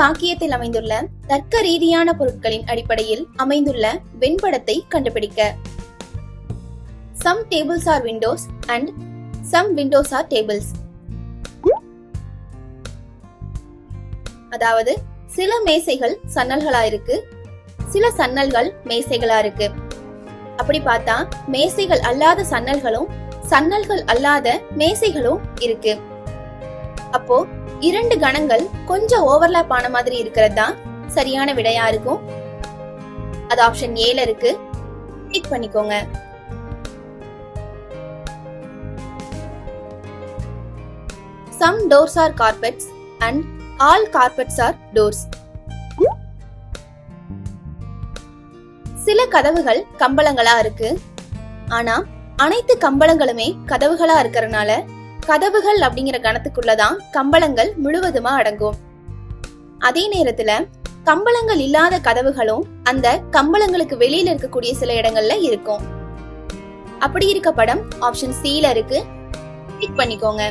வாக்கியத்தில் அமைந்துள்ள தர்க்க ரீதியான பொருட்களின் அடிப்படையில் அமைந்துள்ள வெண்படத்தை கண்டுபிடிக்க. Some tables are windows and some windows are tables அதாவது சில மேசைகள் சன்னல்களா இருக்கு சில சன்னல்கள் மேசைகளா இருக்கு அப்படி பார்த்தா மேசைகள் அல்லாத சன்னல்களும் சன்னல்கள் அல்லாத மேசைகளும் இருக்கு. அப்போ இரண்டு கணங்கள் கொஞ்சம் ஓவர்லாப் ஆன மாதிரி இருக்கிறது? தான் சரியான விடையா இருக்கும்? அது ஆப்ஷன் ஏல இருக்கு. டிக் பண்ணிக்கோங்க. Some doors are carpets and all carpets are doors சில கதவுகள் கம்பளங்களா இருக்கு. ஆனா அனைத்து கம்பளங்களுமே கதவுகளா இருக்கிறதுனால கதவுகள் அப்படிங்கிற கணத்துக்குள்ளதான் கம்பளங்கள் முழுவதுமா அடங்கும். அதே நேரத்துல கம்பளங்கள் இல்லாத கதவுகளும் அந்த கம்பளங்களுக்கு வெளியில இருக்கக்கூடிய சில இடங்கள்ல இருக்கும். அப்படி இருக்க படம் ஆப்ஷன் சில இருக்கு. கிளிக் பண்ணிக்கோங்க.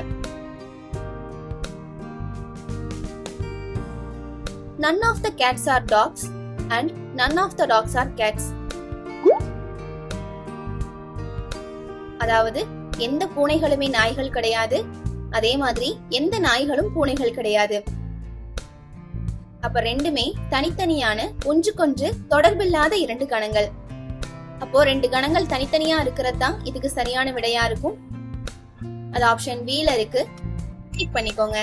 None of the cats are dogs and none of the dogs are cats அதாவது எந்த பூனைகளுமே நாய்கள் கிடையாது. அதே மாதிரி எந்த நாய்களும் பூனைகள் கிடையாது. அப்ப ரெண்டுமே தனித்தனியான ஒன்றுக்கொன்று தொடர்பில்லாத இரண்டு கணங்கள். அப்போ ரெண்டு கணங்கள் தனித்தனியா இருக்கிறது தான் இதுக்கு சரியான விடையா இருக்கும். அது ஆப்ஷன் வீல இருக்கு. கிளிக் பண்ணிக்கோங்க.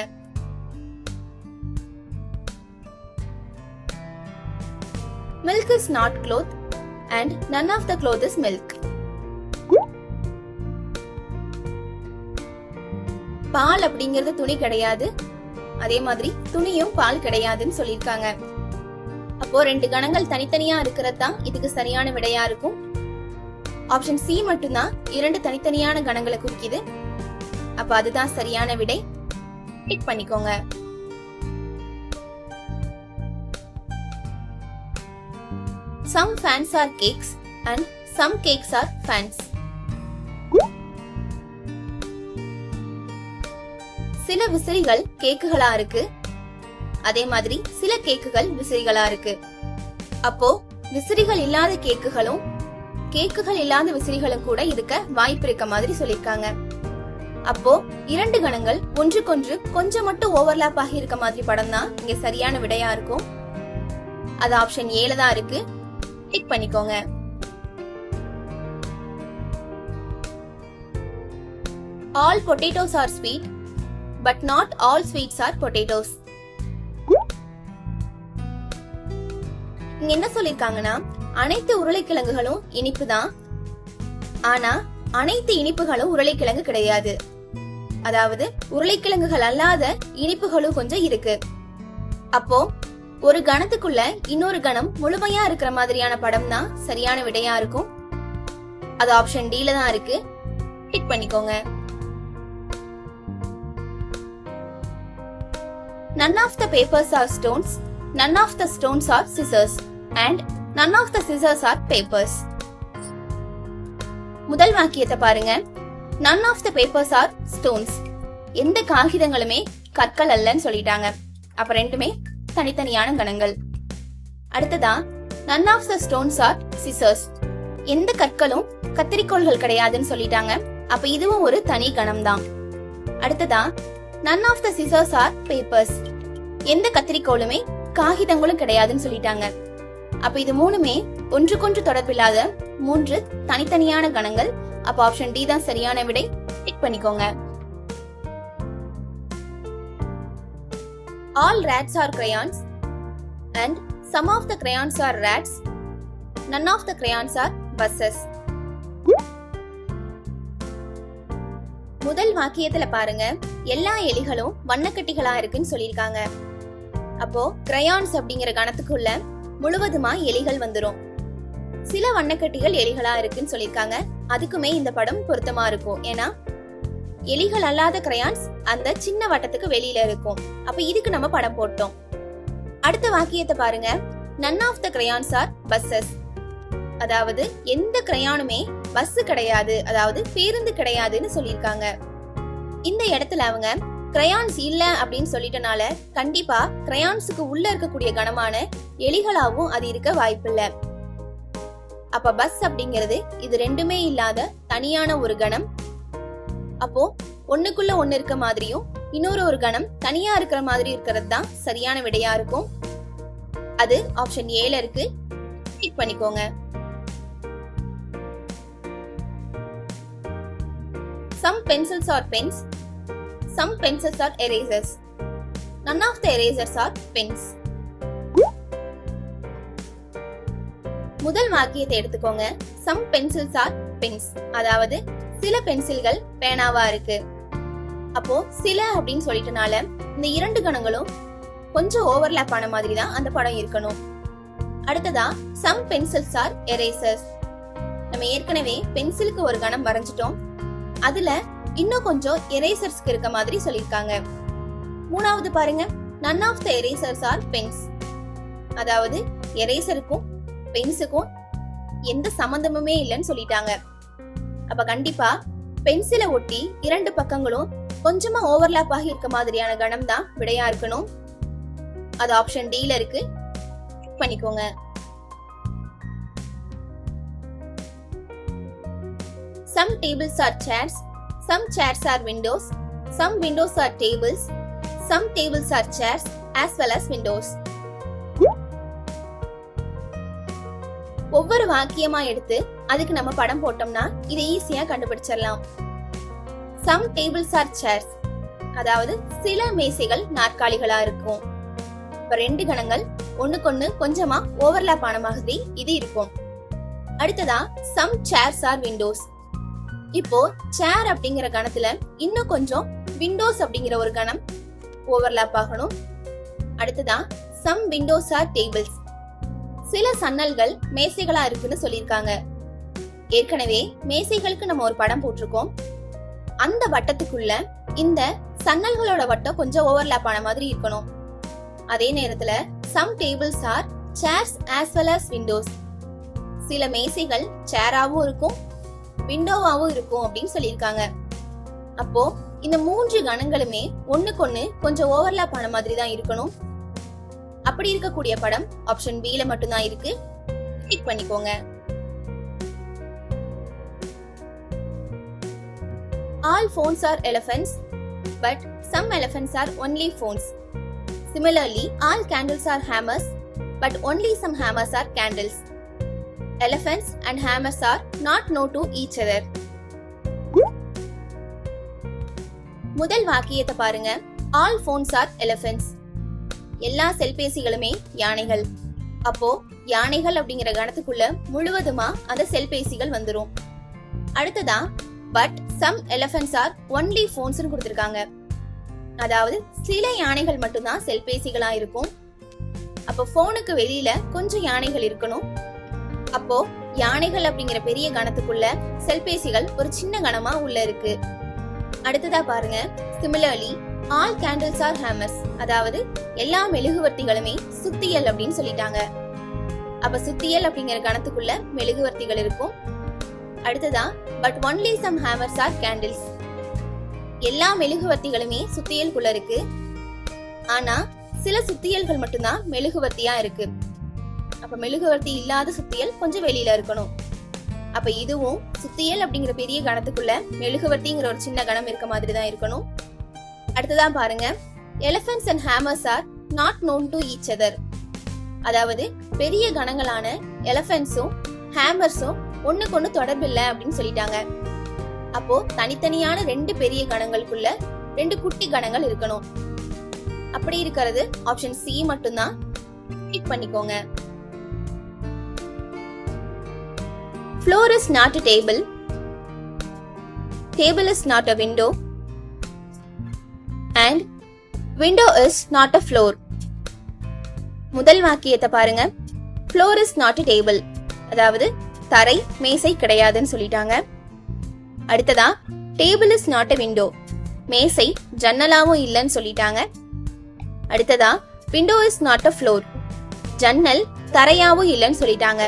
Milk is not cloth and none of the cloth is milk பால் அப்படிங்கிறது துணி கிடையாது. அதே மாதிரி துணியும் பால் கிடையாதுன்னு சொல்லியிருக்காங்க. அப்போ ரெண்டு கணங்கள் தனித்தனியா இருக்கிறது தான் இதுக்கு சரியான விடையா இருக்கும். ஆப்ஷன் சி மட்டும்தான் இரண்டு தனித்தனியான கணங்களை குறிக்குது. அப்ப அதுதான் சரியான விடை. டிக் பண்ணிக்கோங்க. Some fans are cakes and some cakes are fans சில விசிறிகள் கேக்குகளா இருக்கு? அதே மாதிரி சில கேக்குகள் விசிறிகளா இருக்கு. அப்போ விசிறிகள் இல்லாத கேக்குகளும் கேக்குகள் இல்லாத விசிறிகளும் கூட இருக்க வாய்ப்பு இருக்க மாதிரி சொல்லிருக்காங்க. அப்போ இரண்டு கணங்கள் ஒன்றுக்கொன்று கொஞ்சம் மட்டும் ஓவர்லாப் ஆகி இருக்க மாதிரி படம் தான் இங்க சரியான விடையா இருக்கும்? அது ஆப்ஷன் ஏழு தான் இருக்கு. டிக் பண்ணிக்கோங்க. All potatoes are sweet but not all sweets are potatoes இங்க என்ன சொல்லிருக்காங்கன்னா அனைத்து உருளைக்கிழங்குகளும் இனிப்பு தான். ஆனா அனைத்து இனிப்புகளும் உருளைக்கிழங்கு கிடையாது. அதாவது உருளைக்கிழங்குகள் அல்லாத இனிப்புகளும் கொஞ்சம் இருக்கு. அப்போ ஒரு கணத்துக்குள்ள இன்னொரு கணம் முழுமையா இருக்கிற மாதிரியான படம் தான் சரியான விடையா இருக்கும். அது ஆப்ஷன் டில தான் இருக்கு. டிக் பண்ணிக்கோங்க. None of the papers are stones none of the stones are scissors, and none of the scissors are papers முதல் வாக்கியத்தை பாருங்க none of the papers are stones எந்த காகிதங்களுமே கற்கள் அல்லன்னு சொல்லிட்டாங்க அப்ப ரெண்டுமே தனித்தனியான கணங்கள் அடுத்ததா none of the stones are scissors எந்த கற்களும் கத்திரிக்கோள்கள் கிடையாதுன்னு சொல்லிட்டாங்க அப்ப இதுவும் ஒரு தனி கணம் தான் அடுத்ததா none of the scissors are papers எந்த கத்திரிக்கோளுமே காகிதங்களும் கிடையாதுன்னு சொல்லிட்டாங்க. அப்ப இது மூணுமே ஒன்றுக்கொன்று தொடர்பில்லாத மூன்று தனித்தனியான கணங்கள். அப்ப ஆப்ஷன் டி தான் சரியான விடை. டிக் பண்ணிக்கோங்க. All rats are crayons and some of the crayons are rats none of the crayons are buses முதல் வாக்கியத்துல பாருங்க. எல்லா எலிகளும் வண்ணக்கட்டிகளா இருக்குன்னு சொல்லியிருக்காங்க. அப்போ கிரையான்ஸ் அப்படிங்கிற கணத்துக்குள்ள முழுவதுமா எலிகள் வந்துரும். சில வண்ணக்கட்டிகள் எலிகளா இருக்குன்னு சொல்லியிருக்காங்க. அதுக்குமே இந்த படம் பொருத்தமா இருக்கும். ஏன்னா எலிகள் அல்லாத கிரையான்ஸ் அந்த சின்ன வட்டத்துக்கு வெளியில இருக்கும். அப்ப இதுக்கு நம்ம படம் போட்டோம். அடுத்த வாக்கியத்தை பாருங்க. None of the crayons are buses அதாவது எந்த கிரையானுமே பஸ் கிடையாது. அதாவது பேருந்து கிடையாதுன்னு சொல்லியிருக்காங்க. இந்த இடத்துல அவங்க கிரையான்ஸ் இல்ல அப்படின்னு சொல்லிட்டனால கண்டிப்பா கிரையான்ஸுக்கு உள்ள இருக்கக்கூடிய கனமான எலிகளாவும் அது இருக்க வாய்ப்பில்ல. அப்ப பஸ் அப்படிங்கிறது இது ரெண்டுமே இல்லாத தனியான ஒரு கணம். அப்போ ஒண்ணுக்குள்ள ஒண்ணு இருக்க மாதிரியும் இன்னொரு ஒரு கணம் தனியா இருக்கிற மாதிரி இருக்கிறது தான் சரியான விடையா இருக்கும். அது ஆப்ஷன் ஏல இருக்கு. பண்ணிக்கோங்க. Some pencils are pens Some pencils are erasers. None of the erasers are pens. முதல் வாக்கியத்தை எடுத்துக்கோங்க. சம் பென்சில்ஸ் ஆர் பென்ஸ் அதாவது சில பென்சில்கள் பேனாவா இருக்கு. அப்போ சில அப்படின்னு சொல்லிட்டனால இந்த இரண்டு கணங்களும் கொஞ்சம் ஓவர்லாப் ஆன மாதிரி தான் அந்த படம் இருக்கணும். அடுத்ததா சம் பென்சில்ஸ் ஆர் எரேசர்ஸ் நம்ம ஏற்கனவே பென்சிலுக்கு ஒரு கணம் வரைஞ்சிட்டோம். அதுல இன்னும் கொஞ்சம் எரேசர்ஸ்க்கு இருக்க மாதிரி சொல்லியிருக்காங்க. மூணாவது பாருங்க. None of the erasers are pens அதாவது எரேசருக்கும் பென்ஸுக்கும் எந்த சம்பந்தமுமே இல்லைன்னு சொல்லிட்டாங்க. அப்ப கண்டிப்பா பென்சிலை ஒட்டி இரண்டு பக்கங்களும் கொஞ்சமா ஓவர்லாப் ஆகி இருக்க மாதிரியான கணம் தான் விடையா இருக்கணும். அது ஆப்ஷன் டில இருக்கு. பண்ணிக்கோங்க. Some tables are chairs some chairs are windows, some windows are tables, some tables are chairs as well as windows. ஒவ்வொரு வாக்கியமா எடுத்து அதுக்கு நம்ம படம் போட்டோம்னா இதை ஈஸியா கண்டுபிடிச்சிடலாம். சம் டேபிள்ஸ் ஆர் சேர்ஸ் அதாவது சில மேசைகள் நாற்காலிகளா இருக்கும். இப்ப ரெண்டு கணங்கள் ஒண்ணுக்கொண்ணு கொஞ்சமா ஓவர்லாப் ஆன மாதிரி இது இருக்கும். அடுத்ததா சம் சேர்ஸ் ஆர் விண்டோஸ் இப்போ சேர் அப்படிங்கிற கணத்துல இன்னும் கொஞ்சம் விண்டோஸ் அப்படிங்கிற ஒரு கணம் ஓவர்லாப் ஆகணும். அடுத்ததா சம் விண்டோஸ் ஆர் டேபிள்ஸ் சில சன்னல்கள் மேசைகளா இருக்குன்னு சொல்லியிருக்காங்க. ஏற்கனவே மேசைகளுக்கு நம்ம ஒரு படம் போட்டிருக்கோம். அந்த வட்டத்துக்குள்ள இந்த சன்னல்களோட வட்டம் கொஞ்சம் ஓவர்லாப் ஆன மாதிரி இருக்கணும். அதே நேரத்துல some tables are chairs as well as windows சில மேசைகள் சேராவும் இருக்கும் விண்டோவாவும் இருக்கும் அப்படின்னு சொல்லியிருக்காங்க. அப்போ இந்த மூன்று கணங்களுமே ஒண்ணுக்கொண்ணு கொஞ்சம் ஓவர்லாப் ஆன மாதிரி தான் இருக்கணும். அப்படி இருக்கக்கூடிய படம் ஆப்ஷன் பி ல மட்டும்தான் இருக்கு. கிளிக் பண்ணிக்கோங்க. All phones are elephants but some elephants are only phones similarly all candles are hammers but only some hammers are candles elephants and hammers are not known to each other. முதல் வாக்கியத்தை பாருங்க. All phones R elephants எல்லா செல்பேசிகளுமே யானைகள். அப்போ யானைகள் அப்படிங்கிற கணத்துக்குள்ள முழுவதுமா அந்த செல்பேசிகள் வந்துரும். அடுத்ததா but some elephants are only ஃபோன்ஸ்னு கொடுத்துருக்காங்க. அதாவது சில யானைகள் மட்டும்தான் செல்பேசிகளா இருக்கும் அப்போ போனுக்கு வெளியில கொஞ்சம் யானைகள் இருக்கணும். அப்போ யானைகள் அப்படிங்கிற பெரிய கணத்துக்குள்ள செல்பேசிகள் ஒரு சின்ன கணமா உள்ள இருக்கு. அடுத்ததா பாருங்க. Similarly all candles are hammers அதாவது எல்லா மெழுகுவர்த்திகளுமே சுத்தியல் அப்படின்னு சொல்லிட்டாங்க. அப்ப சுத்தியல் அப்படிங்கிற கணத்துக்குள்ள மெழுகுவர்த்திகள் இருக்கும். அடுத்ததா but only some hammers are candles எல்லா மெழுகுவர்த்திகளுமே சுத்தியலுக்குள்ள இருக்கு. ஆனா சில சுத்தியல்கள் மட்டும்தான் மெழுகுவர்த்தியா இருக்கு. அப்ப மெழுகுவர்த்தி இல்லாத சுத்தியல் கொஞ்சம் வெளியில இருக்கணும். அப்ப இதுவும் சுத்தியல் அப்படிங்கிற பெரிய கணத்துக்குள்ள மெழுகுவர்த்திங்கிற ஒரு சின்ன கணம் இருக்க மாதிரி தான் இருக்கணும். அடுத்துதான் பாருங்க. Elephants and hammers are not known to each other அதாவது பெரிய கணங்களான எலிபென்ட்ஸும் ஹேமர்ஸும் ஒண்ணுக்கு ஒண்ணு தொடர்பில்லை அப்படின்னு சொல்லிட்டாங்க. அப்போ தனித்தனியான ரெண்டு பெரிய கணங்களுக்குள்ள ரெண்டு குட்டி கணங்கள் இருக்கணும். அப்படி இருக்கிறது ஆப்ஷன் சி மட்டும்தான். கிளிக் பண்ணிக்கோங்க. Floor is not a table. Table is not a window. And window is not a floor முதல் வாக்கியத்தை பாருங்க. Floor is not a table அதாவது தரை மேசை கிடையாதுன்னு சொல்லிட்டாங்க. அடுத்ததா table is not a window மேசை ஜன்னலாவும் இல்லைன்னு சொல்லிட்டாங்க. அடுத்ததா window is not a floor ஜன்னல் தரையாவும் இல்லைன்னு சொல்லிட்டாங்க.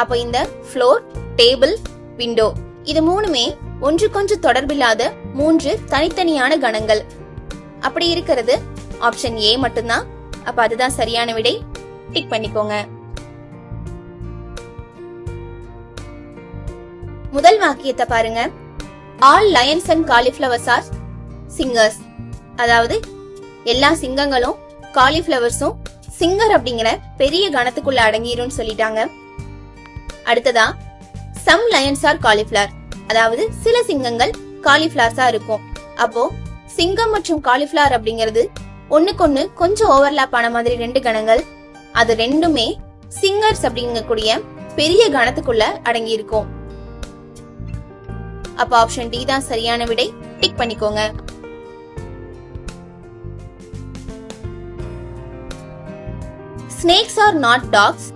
அப்போ இந்த ஃப்ளோர் டேபிள் விண்டோ. இது மூணுமே ஒன்றுக்கொன்று தொடர்பில்லாத மூன்று தனித்தனியான கணங்கள். அப்படி இருக்கிறது. ஆப்ஷன் ஏ மட்டும்தான். அப்ப அதுதான் சரியான விடை. டிக் பண்ணிக்கோங்க. முதல் வாக்கியத்தை பாருங்க. All lions and cauliflowers are singers அதாவது எல்லா சிங்கங்களும் காலிஃபிளவர்ஸும் சிங்கர் அப்படிங்கிற பெரிய கணத்துக்குள்ள அடங்கிரும் சொல்லிட்டாங்க. அடுத்ததா சம் லயன்ஸ் ஆர் காலிஃபிளவர் அதாவது சில சிங்கங்கள் காலிஃபிளவர்ஸா இருக்கும். அப்போ சிங்கம் மற்றும் காலிஃபிளவர் அப்படிங்கிறது ஒண்ணுக்கொண்ணு கொஞ்சம் ஓவர்லாப் ஆன மாதிரி ரெண்டு கணங்கள். அது ரெண்டுமே சிங்கர்ஸ் அப்படிங்கக்கூடிய பெரிய கணத்துக்குள்ள அடங்கி இருக்கும் அப்ப ஆப்ஷன் டி தான் சரியான விடை. டிக் பண்ணிக்கோங்க. ஸ்னேக்ஸ் ஆர் நாட் டாக்ஸ்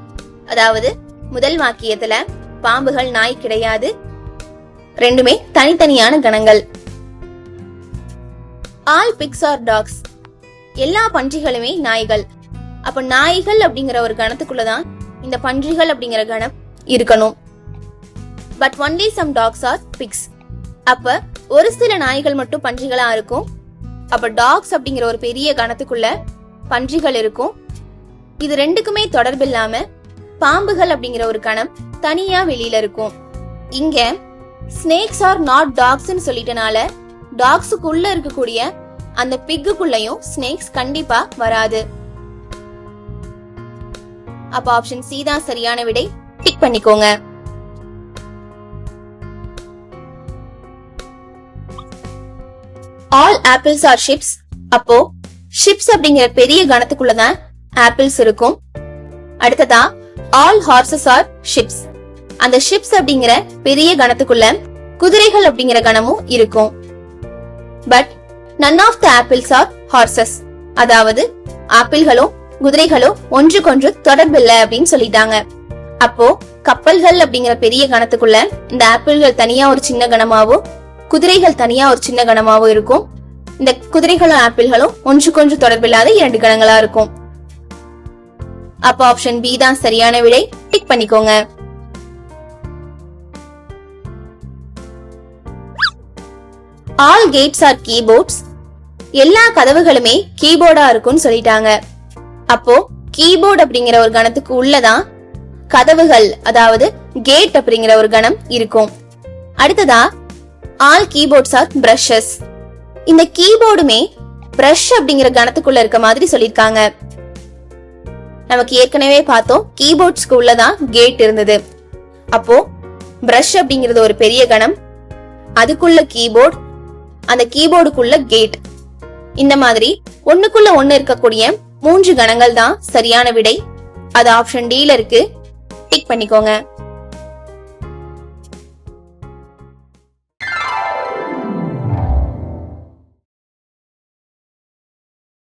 அதாவது முதல் வாக்கியத்துல பாம்புகள் நாய் கிடையாது. ரெண்டுமே தனித்தனியான கணங்கள். ஆல் பிக்ஸ் ஆர் டாக்ஸ் எல்லா பன்றிகளுமே நாய்கள். அப்ப நாய்கள் அப்படிங்கிற ஒரு கணத்துக்குள்ளதான் இந்த பன்றிகள் அப்படிங்கிற கணம் இருக்கணும். But only some dogs are pigs அப்ப ஒரு சில நாய்கள் மட்டும் பன்றிகளா இருக்கும். அப்ப டாக்ஸ் அப்படிங்கிற ஒரு பெரிய கணத்துக்குள்ள பன்றிகள் இருக்கும். இது ரெண்டுக்குமே தொடர்பு இல்லாம பாம்புகள் அப்படிங்கிற ஒரு கணம் தனியா வெளியில இருக்கும். இங்க ஸ்னேக்ஸ் ஆர் நாட் டாக்ஸ்னு சொல்லிட்டனால டாக்ஸுக்குள்ள இருக்கக்கூடிய அந்த பிக்குக்குள்ளயும் ஸ்னேக்ஸ் கண்டிப்பா வராது. அப்ப ஆப்ஷன் சி தான் சரியான விடை. டிக் பண்ணிக்கோங்க. ஆல் ஆப்பிள்ஸ் ஆர் ஷிப்ஸ் அப்போ ஷிப்ஸ் அப்படிங்கிற பெரிய கணத்துக்குள்ளதான் ஆப்பிள்ஸ் இருக்கும். அடுத்ததா ஆல் ஹார்சஸ் ஆர் ஷிப்ஸ் அந்த ஷிப்ஸ் அப்படிங்கிற பெரிய கணத்துக்குள்ள குதிரைகள் அப்படிங்கிற கணமும் இருக்கும். But none of the apples are horses அதாவது ஆப்பிள்களோ குதிரைகளோ ஒன்றுக்கொன்று தொடர்பில்லை அப்படின்னு சொல்லிட்டாங்க. அப்போ கப்பல்கள் அப்படிங்கிற பெரிய கணத்துக்குள்ள இந்த ஆப்பிள்கள் தனியா ஒரு சின்ன கணமாவும் குதிரைகள் தனியா ஒரு சின்ன கணமாவும் இருக்கும். இந்த குதிரைகளும் ஆப்பிள்களும் ஒன்றுக்கொன்று தொடர்பில்லாத இரண்டு கணங்களா இருக்கும். அப்ப ஆப்ஷன் பி தான் சரியான விடை. டிக் பண்ணிக்கோங்க. ஆல் கேட்ஸ் ஆர் கீபோர்ட்ஸ் எல்லா கதவுகளுமே கீபோர்டா இருக்கும்னு சொல்லிட்டாங்க. அப்போ கீபோர்ட் அப்படிங்கிற ஒரு கணத்துக்கு உள்ளதான் கதவுகள் அதாவது கேட் அப்படிங்கிற ஒரு கணம் இருக்கும். அடுத்ததா ஆல் கீபோர்ட்ஸ் ஆர் பிரஷஸ் இந்த கீபோர்டுமே பிரஷ் அப்படிங்கிற கணத்துக்குள்ள இருக்க மாதிரி சொல்லிருக்காங்க நமக்கு ஏற்கனவே பார்த்தோம் கீபோர்ட்ஸ்க்கு உள்ளதான் கேட் இருந்தது. அப்போ பிரஷ் அப்படிங்கிறது ஒரு பெரிய கணம். அதுக்குள்ள கீபோர்ட் அந்த கீபோர்டுக்குள்ள கேட். இந்த மாதிரி ஒண்ணுக்குள்ள ஒண்ணு இருக்கக்கூடிய மூன்று கணங்கள் தான் சரியான விடை. அது ஆப்ஷன் டில இருக்கு. டிக் பண்ணிக்கோங்க.